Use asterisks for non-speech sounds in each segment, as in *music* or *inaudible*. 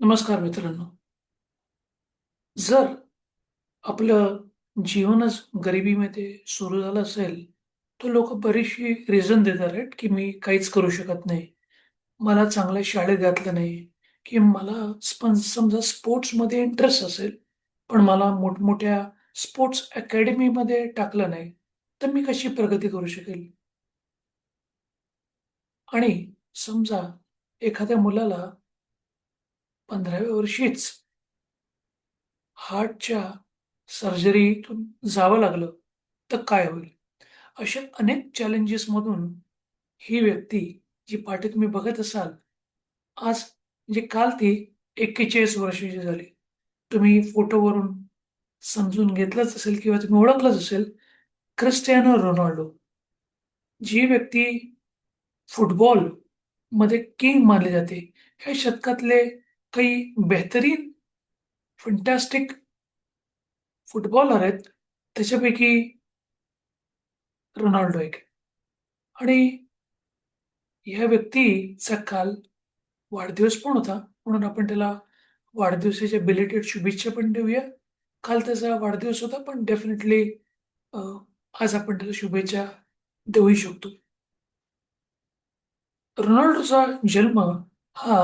नमस्कार मित्रांनो. जर आपलं जीवनच गरिबीमध्ये सुरू झालं असेल, तर लोक बरीचशी रिझन देतात आहेत की मी काहीच करू शकत नाही. मला चांगल्या शाळेत घातलं नाही, की मला पण समजा स्पोर्ट्समध्ये इंटरेस्ट असेल, पण मला मोठमोठ्या स्पोर्ट्स अकॅडमीमध्ये टाकलं नाही, तर मी कशी प्रगती करू शकेल? आणि समजा एखाद्या मुलाला 15व्या वर्षीच हार्टच्या सर्जरीतून जावं लागलं, तर काय होईल? अशा अनेक चॅलेंजेसमधून ही व्यक्ती, जी पाठी तुम्ही बघत असाल, आज म्हणजे काल ती 41 वर्षाची झाली. तुम्ही फोटोवरून समजून घेतलंच असेल किंवा तुम्ही ओळखलंच असेल, क्रिस्टियानो रोनाल्डो. जी व्यक्ती फुटबॉलमध्ये किंग मानली जाते. ह्या शतकातले काही बेहतरीन फंटॅस्टिक फुटबॉलर आहेत. त्याच्यापैकी रोनाल्डो एक आणि ह्या व्यक्तीचा काल वाढदिवस पण होता. म्हणून आपण त्याला वाढदिवसाच्या बिलेटेड शुभेच्छा पण देऊया. काल त्याचा वाढदिवस होता, पण डेफिनेटली आज आपण त्याला शुभेच्छा देऊही शकतो. रोनाल्डोचा जन्म हा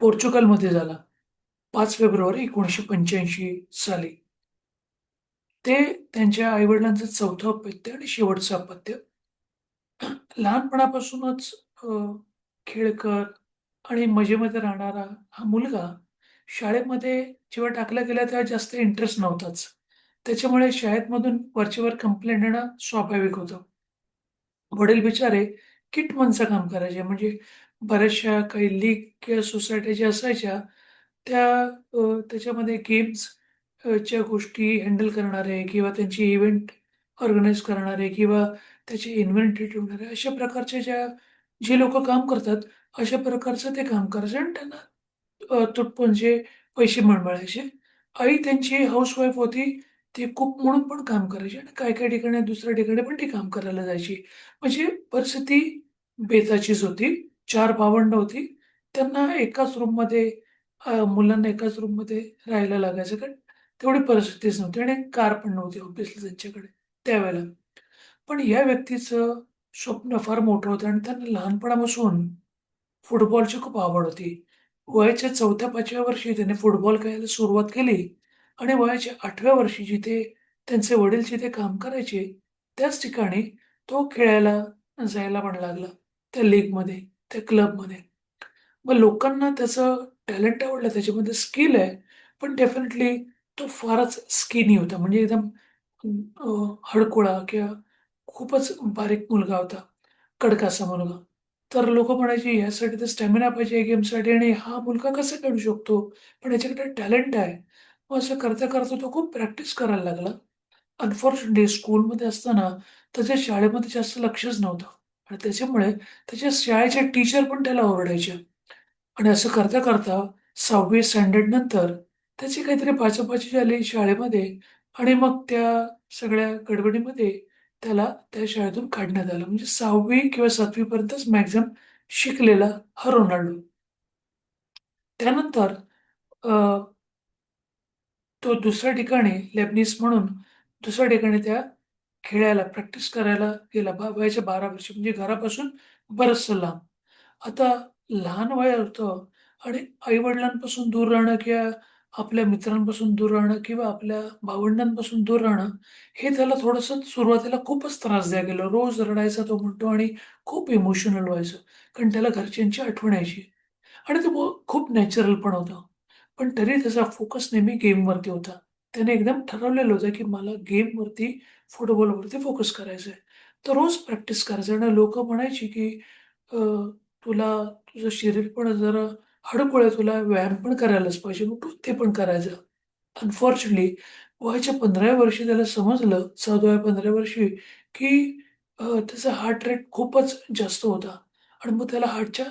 पोर्चुगलमध्ये झाला. पाच फेब्रुवारी 1985 साली. ते त्यांच्या आई-वडिलांचं चौथं अपत्य आणि शेवटचं अपत्य. लहानपणापासूनच खेळकर आणि मजेमध्ये राहणारा हा मुलगा शाळेमध्ये जेव्हा टाकला गेला तेव्हा जास्त इंटरेस्ट नव्हताच. त्याच्यामुळे शाळेतमधून वरचेवर कंप्लेंट येणं स्वाभाविक होतं. वडील बिचारे किट किटमनचं काम करायचे. म्हणजे बऱ्याचशा काही लीग किंवा सोसायट्या ज्या असायच्या त्या अ, त्याच्यामध्ये गेम्स अ, च्या गोष्टी हँडल करणारे किंवा त्यांची इव्हेंट ऑर्गनाईज करणारे किंवा त्याचे इन्व्हेंटरी ठेवणारे अशा प्रकारच्या ज्या जे लोकं काम करतात, अशा प्रकारचं ते काम करायचे आणि त्यांना अ, तुटपुंजे पैसे पण आई त्यांची हाउसवाईफ होती. ती कुक म्हणून पण काम करायची आणि काही-काही ठिकाणी दुसऱ्या ठिकाणी पण ती काम करायला जायची. म्हणजे परिस्थिती बेताचीच होती. चार भावंड होती. त्यांना एकाच रूममध्ये मुलांना एकाच रूममध्ये राहायला लागायचं कारण तेवढी परिस्थितीच नव्हती आणि कार पण नव्हती ऑब्विसली त्यांच्याकडे त्यावेळेला. पण या व्यक्तीचं स्वप्न फार मोठं होतं आणि त्यांना लहानपणापासून फुटबॉलची खूप आवड होती. वयाच्या 4थ्या-5व्या वर्षी त्याने फुटबॉल खेळायला सुरुवात केली आणि वयाच्या आठव्या वर्षी जिथे त्यांचे वडील जिथे काम करायचे, त्याच ठिकाणी तो खेळायला जायला पण लागला. त्या लीगमध्ये, त्या क्लबमध्ये. मग लोकांना त्याचं टॅलेंट आवडलं, त्याच्यामध्ये स्किल आहे, पण डेफिनेटली तो फारच स्किनी होता. म्हणजे एकदम हडकुळा किंवा खूपच बारीक मुलगा होता, कडकासा मुलगा. तर लोक म्हणायचे "यासाठी तर स्टॅमिना पाहिजे गेमसाठी आणि हा मुलगा कसा खेळू शकतो? पण याच्याकडे टॅलेंट आहे." मग असं करता-करता तो खूप प्रॅक्टिस करायला लागला. अनफॉर्च्युनेटली स्कूलमध्ये असताना त्याच्या शाळेमध्ये जास्त लक्षच नव्हतं आणि त्याच्यामुळे त्याच्या शाळेच्या टीचर पण त्याला ओरडायच्या आणि असं करता-करता 6वी स्टँडर्ड नंतर त्याची काहीतरी बाचाबाची झाली शाळेमध्ये आणि मग त्या सगळ्या गडबडीमध्ये त्याला त्या शाळेतून काढण्यात आलं. म्हणजे 6वी किंवा 7वी पर्यंतच मॅक्सिमम शिकलेला हा रोनाल्डो. त्यानंतर अ, तो दुसऱ्या ठिकाणी लेबनीस म्हणून दुसऱ्या ठिकाणी त्या खेळायला, प्रॅक्टिस करायला गेला. बा वयाच्या 12 वर्षी म्हणजे घरापासून बरचसं लांब. आता लहान वयात होतं आणि आईवडिलांपासून दूर राहणं किंवा आपल्या मित्रांपासून दूर राहणं किंवा आपल्या भावंडांपासून दूर राहणं, हे त्याला थोडंसं सुरुवातीला खूपच त्रास द्या गेलं. रोज रडायचा तो म्हणतो आणि खूप इमोशनल व्हायचं. कारण त्याला घरच्यांची आठवण यायची आणि तो खूप नॅचरल पण होता. पण तरी त्याचा फोकस नेहमी गेमवरती होता. त्याने एकदम ठरवलेलं होतं, की मला गेमवरती, फुटबॉलवरती फोकस करायचं आहे. तर रोज प्रॅक्टिस करायचं आणि लोकं म्हणायची, की "तुला तुझं शरीर पण जरा हडकुळ आहे, तुला व्यायाम पण करायलाच पाहिजे." मग ते पण करायचं अनफॉर्च्युनेटली वयाच्या 15व्या वर्षी त्याला समजलं 14व्या-15व्या वर्षी, की त्याचा हार्ट रेट खूपच जास्त होता आणि मग त्याला हार्टच्या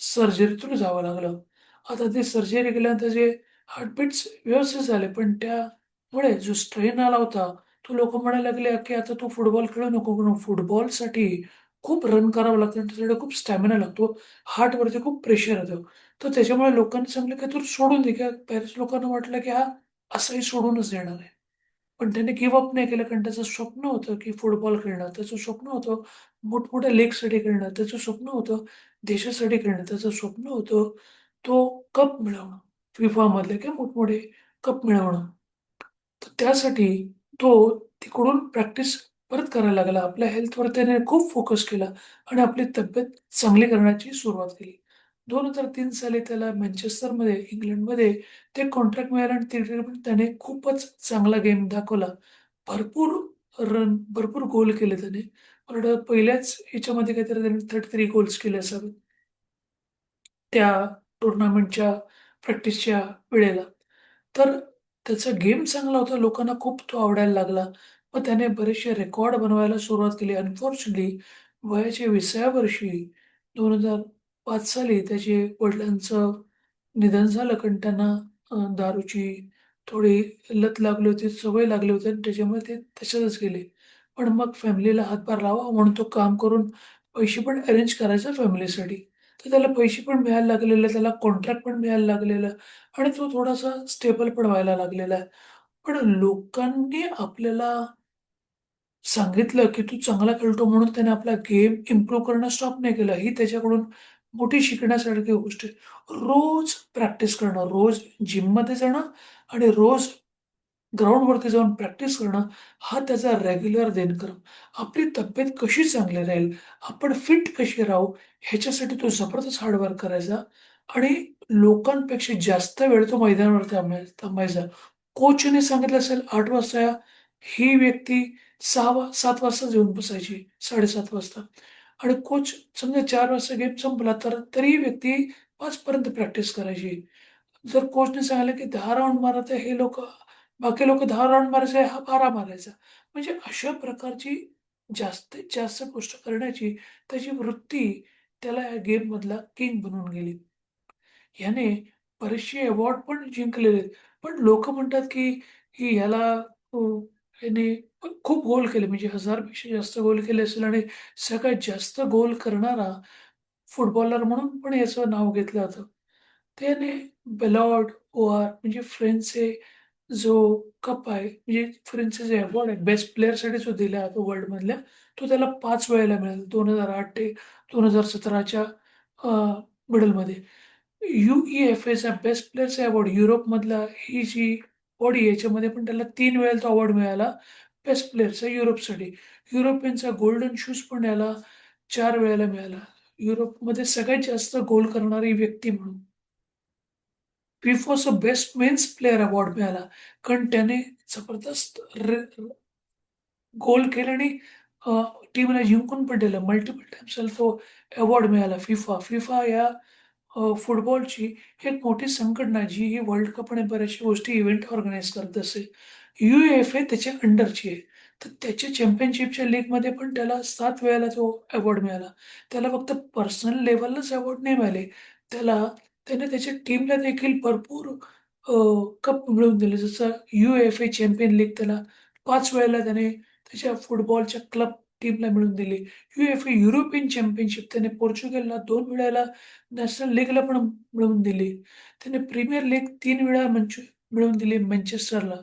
सर्जरीतून जावं लागलं. आता ते सर्जरी केल्यानंतर जे हार्टबीट्स व्यवस्थित झाले, पण त्यामुळे जो स्ट्रेन आला होता, तो लोक म्हणायला लागले, की "आता तू फुटबॉल खेळू नको." म्हणून फुटबॉलसाठी खूप रन करावं लागतं आणि त्याच्यासाठी खूप स्टॅमिना लागतो. हार्टवरती खूप प्रेशर येतं. तर त्याच्यामुळे लोकांनी सांगलं की "तू सोडून दे." किंवा बऱ्याच लोकांना वाटलं, की हा असंही सोडूनच देणार आहे. पण त्याने गिव्ह अप नाही केलं कारण त्याचं स्वप्न होतं, की फुटबॉल खेळणं. त्याचं स्वप्न होतं मोठमोठ्या लेगसाठी खेळणं. त्याचं स्वप्न होतं देशासाठी खेळणं. त्याचं स्वप्न होतं तो कप मिळवणं. फिफामधले किंवा मोठमोठे कप मिळवणं. तर त्यासाठी तो तिकडून प्रॅक्टिस परत करायला लागला. आपल्या हेल्थवर त्याने खूप फोकस केला आणि आपली तब्येत चांगली करण्याची सुरुवात केली. 2003 साली त्याला मँचेस्टरमध्ये, इंग्लंडमध्ये ते कॉन्ट्रॅक्ट मिळालं आणि तिकडे पण त्याने खूपच चांगला गेम दाखवला. भरपूर रन, भरपूर गोल केले त्याने. मला पहिल्याच ह्याच्यामध्ये काहीतरी त्याने 33 गोल्स केले असावेत. त्या टुर्नामेंटच्या प्रॅक्टिसच्या वेळेला. तर त्याचा गेम चांगला होता. लोकांना खूप तो आवडायला लागला. मग त्याने बरेचसे रेकॉर्ड बनवायला सुरुवात केली. अनफॉर्च्युनेटली वयाच्या 20व्या वर्षी 2005 साली त्याचे वडिलांचं निधन झालं कारण त्यांना अ, दारूची थोडी लत लागली होती, सवय लागली होती आणि त्याच्यामुळे ते तशातच गेले. पण मग फॅमिलीला हातभार लावावा म्हणून तो काम करून पैसे पण अरेंज करायचा फॅमिलीसाठी. तर त्याला पैसे पण मिळायला लागलेले, त्याला कॉन्ट्रॅक्ट पण मिळायला लागलेलं आणि तो थोडासा स्टेबल पण व्हायला लागलेला आहे. पण लोकांनी आपल्याला सांगितलं, की "तू चांगला खेळतो" म्हणून त्याने आपला गेम इम्प्रूव्ह करणं स्टॉप नाही केलं. ही त्याच्याकडून मोठी शिकण्यासारखी गोष्ट आहे. रोज प्रॅक्टिस करणं, रोज जिममध्ये जाणं आणि रोज ग्राउंडवरती जाऊन प्रॅक्टिस करणं, हा त्याचा रेग्युलर दिनक्रम. आपली तब्येत कशी चांगली राहील, आपण फिट कशी राहू, ह्याच्यासाठी तो जबरदस्त हार्ड करायचा आणि लोकांपेक्षा जास्त वेळ तो मैदानावर थांबाय थांबायचा. कोचने सांगितलं असेल आठ वाजता ही व्यक्ती सहा वा 7 वाजताच येऊन बसायची, 7:30 वाजता आणि कोच समजा चार वाजता गेम संपला, तर तरीही व्यक्ती पाचपर्यंत प्रॅक्टिस करायची. जर कोचने सांगितलं, की दहा राऊंड मारा, तर हे लोक बाकी लोक दहा राऊंड मारायचे, हा 12 मारायचा. म्हणजे अशा प्रकारची जास्तीत जास्त गोष्ट करण्याची त्याची वृत्ती त्याला या गेममधला किंग बनवून गेली. याने बरेचसे अवॉर्ड पण जिंकलेले आहेत. पण लोक म्हणतात, की की ह्याला याने खूप गोल केले म्हणजे 1000 पेक्षा जास्त गोल केले असेल आणि सगळ्यात जास्त गोल करणारा फुटबॉलर म्हणून पण याचं नाव घेतलं जातं. त्याने बेलॉर्ड ओआर म्हणजे फ्रेंचचे जो कप आहे, म्हणजे फ्रेंचचे जे अवॉर्ड आहे, बेस्ट प्लेयरसाठी जो दिला जातो वर्ल्डमधल्या, तो त्याला पाच वेळेला मिळाला. 2008 ते दोन हजार सतराच्या मिडलमध्ये. यू ई एफ एचा बेस्ट प्लेयरचा अवॉर्ड युरोपमधला ही जी बॉडी याच्यामध्ये पण त्याला तीन वेळेला तो अवॉर्ड मिळाला बेस्ट प्लेयरचा युरोपसाठी. युरोपियनचा गोल्डन शूज पण याला चार वेळेला मिळाला. युरोपमध्ये सगळ्यात जास्त गोल करणारी व्यक्ती म्हणून. फिफाचा बेस्ट मेन्स प्लेयर अवॉर्ड मिळाला. कारण त्याने जबरदस्त र गोल केले आणि टीमला जिंकून पण दिलं. मल्टिपल टाईम्स त्याला तो अवॉर्ड मिळाला फिफा. फिफा या फुटबॉलची एक मोठी संघटना जी ही वर्ल्ड कप आणि बऱ्याचशा गोष्टी इव्हेंट ऑर्गनाईज करत असे यू एफ ए त्याच्या अंडरची आहे. तर त्याच्या चॅम्पियनशिपच्या लीगमध्ये पण त्याला सात वेळेला तो अवॉर्ड मिळाला. त्याला फक्त पर्सनल लेवललाच अवॉर्ड नाही मिळाले. त्याला त्याने त्याच्या टीमला देखील भरपूर कप मिळवून दिले. जसं ए चॅम्पियन लीग त्याला पाच वेळेला त्याने त्याच्या फुटबॉलच्या क्लब टीमला मिळवून दिली. U F A European championship त्याने पोर्चुगलला दोन वेळेला नॅशनल लीगला पण मिळवून दिली. त्याने प्रीमियर लीग तीन वेळा मंच मिळवून दिली मँचेस्टरला.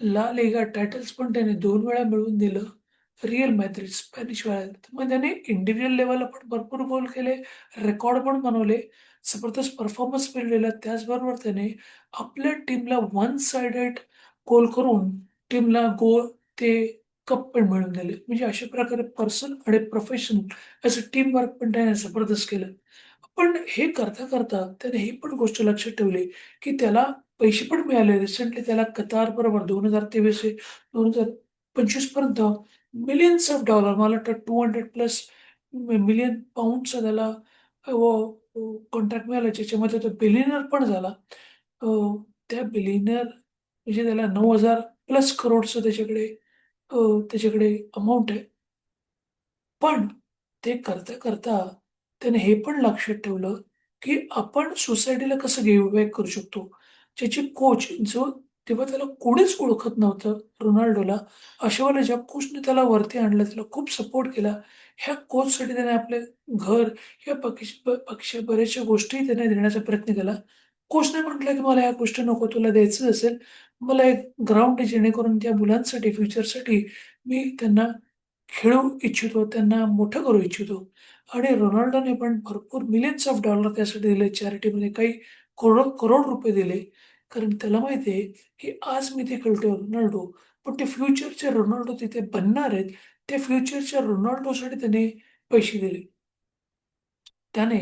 ला लेगा टायटल्स पण त्याने दोन वेळा मिळवून दिलं. रिअल मॅद्रिक स्पॅनिश वेळा मग त्याने इंडिव्हिज्युअल लेवलला पण भरपूर गोल केले, रेकॉर्ड पण बनवले, जबरदस्त परफॉर्मन्स मिळलेला त्याचबरोबर त्याने आपल्या टीमला वन साइडेड गोल करून टीमला गोल ते कप पण मिळवून दिले. म्हणजे अशा प्रकारे पर्सन आणि प्रोफेशन असं टीमवर्क पण त्याने जबरदस्त केलं. पण हे करता-करता त्याने ही पण गोष्ट लक्षात ठेवली, की त्याला पैसे पण मिळाले. रिसेंटली त्याला कतार बरोबर 2023 ते 2025 पर्यंत मिलियन्स ऑफ डॉलर मला वाटतं 200 प्लस मिलियन पाऊंडचा त्याला व कॉन्ट्रॅक्ट मिळाला, ज्याच्यामध्ये तो बिलियनियर पण झाला. त्या बिलियनियर म्हणजे त्याला नऊ हजार प्लस करोडचं त्याच्याकडे त्याच्याकडे अमाऊंट आहे. पण ते करता-करता त्याने हे पण लक्षात ठेवलं, की आपण सोसायटीला कसं गिव्ह बॅक करू शकतो. ज्याची कोच जो तेव्हा त्याला कोणीच ओळखत नव्हतं रोनाल्डोला. अशा वेळेला ज्या कोचने त्याला वरती आणलं, त्याला खूप सपोर्ट केला. ह्या कोचसाठी त्याने आपले घर, ह्या पक्ष पक्ष बऱ्याचशा गोष्टी त्याने देण्याचा प्रयत्न केला. कोचने म्हटलं, की "मला ह्या गोष्टी नको, तुला द्यायचं असेल, मला एक ग्राउंड जेणेकरून त्या मुलांसाठी, फ्युचरसाठी मी त्यांना खेळू इच्छितो, त्यांना मोठं करू इच्छितो." आणि रोनाल्डोने पण भरपूर मिलियन्स ऑफ डॉलर त्यासाठी दिले चॅरिटीमध्ये काही करोड करोड रुपये दिले. कारण त्याला माहिती आहे, की आज मी ते खेळतोय रोनाल्डो, पण ते फ्युचरचे रोनाल्डो तिथे बनणार आहेत. त्या फ्युचरच्या रोनाल्डोसाठी त्याने पैसे दिले. त्याने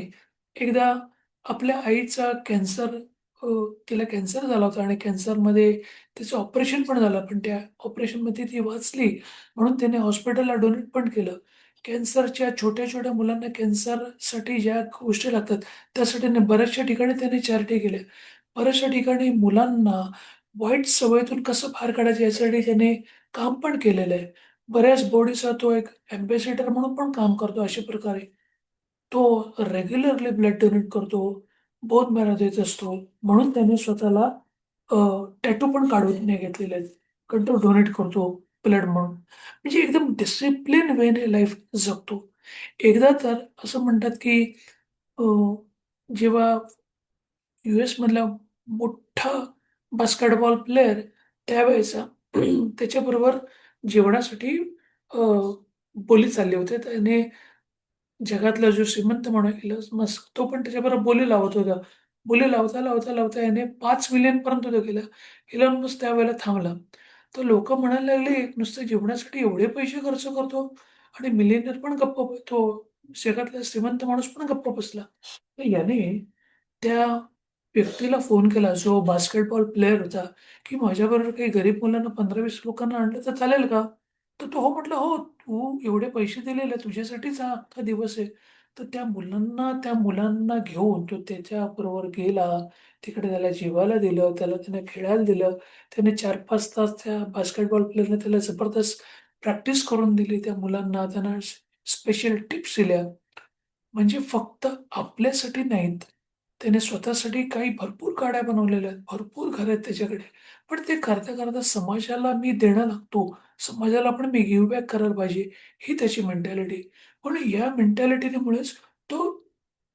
एकदा आपल्या आईचा कॅन्सर तिला कॅन्सर झाला होता आणि कॅन्सरमध्ये त्याचं ऑपरेशन पण झालं. पण त्या ऑपरेशनमध्ये ती वाचली म्हणून त्याने हॉस्पिटलला डोनेट पण केलं. कॅन्सरच्या छोट्या-छोट्या मुलांना कॅन्सरसाठी ज्या गोष्टी लागतात, त्यासाठी बऱ्याचशा ठिकाणी त्याने चॅरिटी केल्या. बऱ्याचशा ठिकाणी मुलांना वाईट सवयीतून कसं बाहेर काढायचं यासाठी त्याने काम पण केलेलं आहे. बऱ्याच बॉडीचा तो एक अँबॅसेडर म्हणून पण काम करतो अशा प्रकारे. तो रेग्युलरली ब्लड डोनेट करतो, बोन मॅरो देत असतो. म्हणून त्याने स्वतःला अ, टॅटू पण काढून नाही घेतलेले आहेत. कारण तो डोनेट करतो ब्लड म्हणून. म्हणजे एकदम डिसिप्लिन वेने लाईफ जगतो. एकदा तर असं म्हणतात, की अ, जेव्हा मधल्या मोठा बास्केटबॉल प्लेयर त्यावेळेचा त्याच्याबरोबर जेवणासाठी बोली चालले होते. त्याने जगातला जो श्रीमंत म्हणून इलॉन मस्क तो पण त्याच्याबरोबर बोली लावत होता. बोली लावता, लावता, लावता याने पाच मिलियन पर्यंत तो गेला. इलॉन मस्क त्यावेळेला थांबला. तर लोक म्हणायला लागले "नुसतं जेवणासाठी एवढे पैसे खर्च करतो आणि मिलियनर पण गप्प तो जगातला श्रीमंत माणूस पण गप्प बसला." तर याने त्या व्यक्तीला फोन केला जो बास्केटबॉल प्लेयर होता, की "माझ्याबरोबर काही गरीब मुलांना 15-20 लोकांना आणलं तर चालेल का?" तर तो हो म्हटला, "हो, तू एवढे पैसे दिलेले तुझ्यासाठीच हा अख्खा दिवस आहे." तर त्या मुलांना त्या मुलांना घेऊन तो त्याच्याबरोबर गेला. तिकडे त्याला जेवायला दिलं, त्याला त्याने खेळायला दिलं. त्याने 4-5 तास त्या बास्केटबॉल प्लेअरने त्याला जबरदस्त प्रॅक्टिस करून दिली त्या मुलांना. त्यांना स्पेशल टिप्स दिल्या. म्हणजे फक्त आपल्यासाठी नाहीत, त्याने स्वतःसाठी काही भरपूर गाड्या बनवलेल्या आहेत, भरपूर घर आहेत त्याच्याकडे. पण ते करता-करता समाजाला मी देणं लागतो, समाजाला पण मी गिव्ह बॅक करायला पाहिजे, ही त्याची मेंटॅलिटी. पण या मेंटॅलिटीमुळेच तो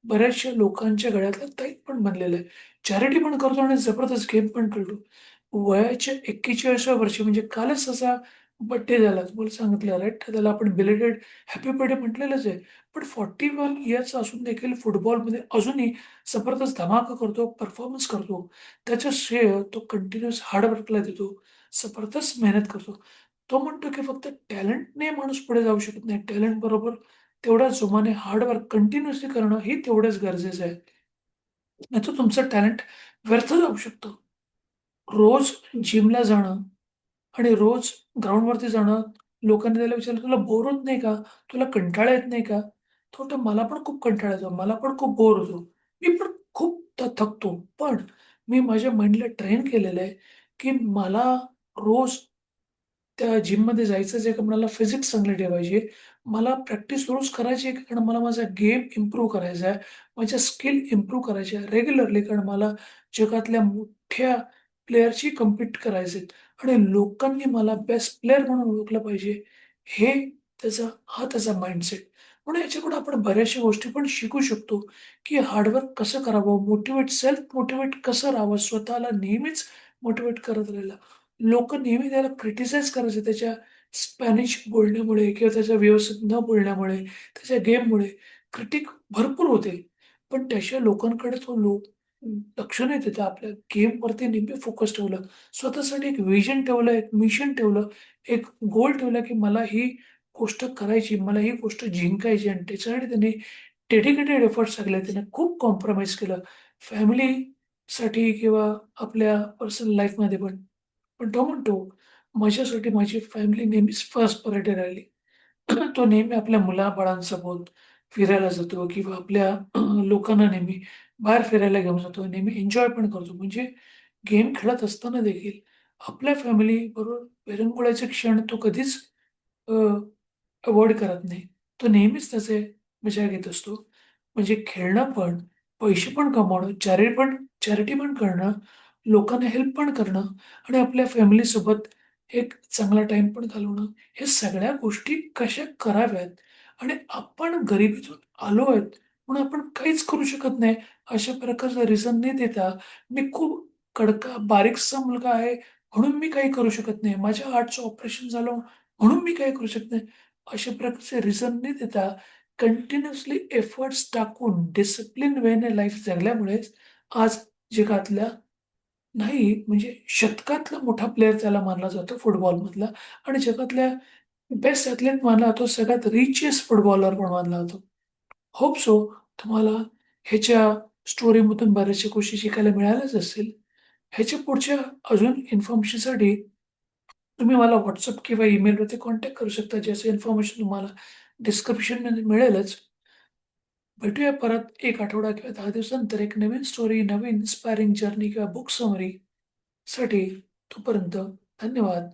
बऱ्याचशा लोकांच्या गळ्यातला ताईत पण बनलेला आहे. चॅरिटी पण करतो आणि जबरदस्त गेम पण खेळतो. वयाच्या 41व्या वर्षी म्हणजे कालच असा बर्थडे झाला. तुम्हाला सांगितलं राइट? त्याला आपण बिलेटेड हॅपी बर्थडे म्हटलेलंच आहे. पण फोर्टी वन इयर्स असून देखील फुटबॉलमध्ये अजूनही जबरदस्त धमाका करतो, परफॉर्मन्स करतो. त्याचं श्रेय तो कंटिन्यूअस हार्डवर्कला देतो. जबरदस्त मेहनत करतो. तो म्हणतो की फक्त टॅलेंटने माणूस पुढे जाऊ शकत नाही. टॅलेंट बरोबर तेवढ्याच जोमाने हार्डवर्क कंटिन्युअसली कंटिन्यूअसली करणं हे तेवढंच गरजेचं आहे. नाहीतर तुमचं टॅलेंट व्यर्थ जाऊ शकतं. रोज जिमला जाणं आणि रोज ग्राउंडवरती जाणं, लोकांनी त्याला विचारलं, "तुला बोर होत नाही का? तुला कंटाळा येत नाही का?" तो म्हणतो, "मला पण खूप कंटाळा येतो. मला पण खूप बोर होतो. मी पण खूप थ थकतो. पण मी माझ्या माइंडला ट्रेन केलेलं आहे, की मला रोज त्या जिममध्ये जायचंच आहे, का मला फिजिक्स चांगली ठेवायची आहे. मला प्रॅक्टिस रोज करायची आहे, कारण मला माझा गेम इम्प्रूव्ह करायचा आहे. माझ्या स्किल इम्प्रूव्ह करायच्या आहे रेग्युलरली, कारण मला जगातल्या मोठ्या प्लेयरशी कम्पीट करायचे आणि लोकांनी मला बेस्ट प्लेयर म्हणून ओळखलं पाहिजे. हे त्याचा हा त्याचा माइंडसेट. म्हणून याच्याकडून आपण बऱ्याचशा गोष्टी पण शिकू शकतो, की हार्डवर्क कसं करावं, मोटिवेट सेल्फ मोटिवेट कसं राहावं, स्वतःला नेहमीच मोटिवेट करत राहिला लोक नेहमी त्याला क्रिटिसाइज करायचे त्याच्या स्पॅनिश बोलण्यामुळे किंवा त्याच्या व्यवस्थित न बोलण्यामुळे, त्याच्या गेममुळे क्रिटिक भरपूर होते. पण त्याच्या लोकांकडे तो लोक लक्ष नाही देता आपल्या गेमवरती नेहमी फोकस ठेवलं. स्वतःसाठी एक व्हिजन ठेवलं, एक मिशन ठेवलं, एक गोल ठेवला, की मला ही गोष्ट करायची, मला ही गोष्ट जिंकायची आणि त्याच्यासाठी त्यांनी डेडिकेटेड एफर्ट्स टाकले. त्याने खूप कॉम्प्रोमाइज केलं. फॅमिलीसाठी किंवा आपल्या पर्सनल लाईफमध्ये पण. पण तो म्हणतो, "माझ्यासाठी माझी फॅमिली नेहमीच फर्स्ट प्रायोरिटी राहिली." *clears throat* तो नेहमी आपल्या मुलाबाळांसोबत फिरायला जातो किंवा आपल्या *clears throat* लोकांना नेहमी बाहेर फिरायला घेऊन जातो. नेहमी एन्जॉय पण करतो. म्हणजे गेम खेळत असताना देखील आपल्या फॅमिलीबरोबर विरंगुळ्याचे क्षण तो कधीच अ, अव्हॉइड करत नाही. तो नेहमीच त्याचे मजा घेत असतो. म्हणजे खेळणं पण, पैसे पण कमावणं, चॅरिटी पण चॅरिटी पण करणं, लोकांना हेल्प पण करणं आणि आपल्या फॅमिलीसोबत एक चांगला टाईम पण घालवणं, हे सगळ्या गोष्टी कशा कराव्यात आणि आपण गरिबीतून आलो आहोत, म्हणून आपण काहीच करू शकत नाही, अशा प्रकारचं रिझन न देता, मी खूप कडका बारीकसा मुलगा आहे, म्हणून मी काही करू शकत नाही. माझ्या हार्टचं ऑपरेशन झालं, म्हणून मी काही करू शकत नाही. अशा प्रकारचे रिझन न देता कंटिन्युअसली एफर्ट्स टाकून डिसिप्लिन वेने लाईफ जगल्यामुळेच आज जगातल्या नाही म्हणजे शतकातला मोठा प्लेयर त्याला मानला जातो फुटबॉलमधला आणि जगातल्या बेस्ट ॲथलीट मानला जातो. सगळ्यात रिचेस्ट फुटबॉलर पण मानला जातो. होप सो तुम्हाला ह्याच्या स्टोरीमधून बऱ्याचशा गोष्टी शिकायला मिळाल्याच असतील. ह्याच्या पुढच्या अजून इन्फॉर्मेशनसाठी तुम्ही मला व्हॉट्सअप किंवा ईमेलवरती कॉन्टॅक्ट करू शकता. ज्याचं इन्फॉर्मेशन तुम्हाला डिस्क्रिप्शनमध्ये मिळेलच. भेटूया परत एक आठवडा किंवा दहा दिवसानंतर एक नवीन स्टोरी, नवीन इन्स्पायरिंग जर्नी किंवा बुक समरीसाठी. तोपर्यंत धन्यवाद.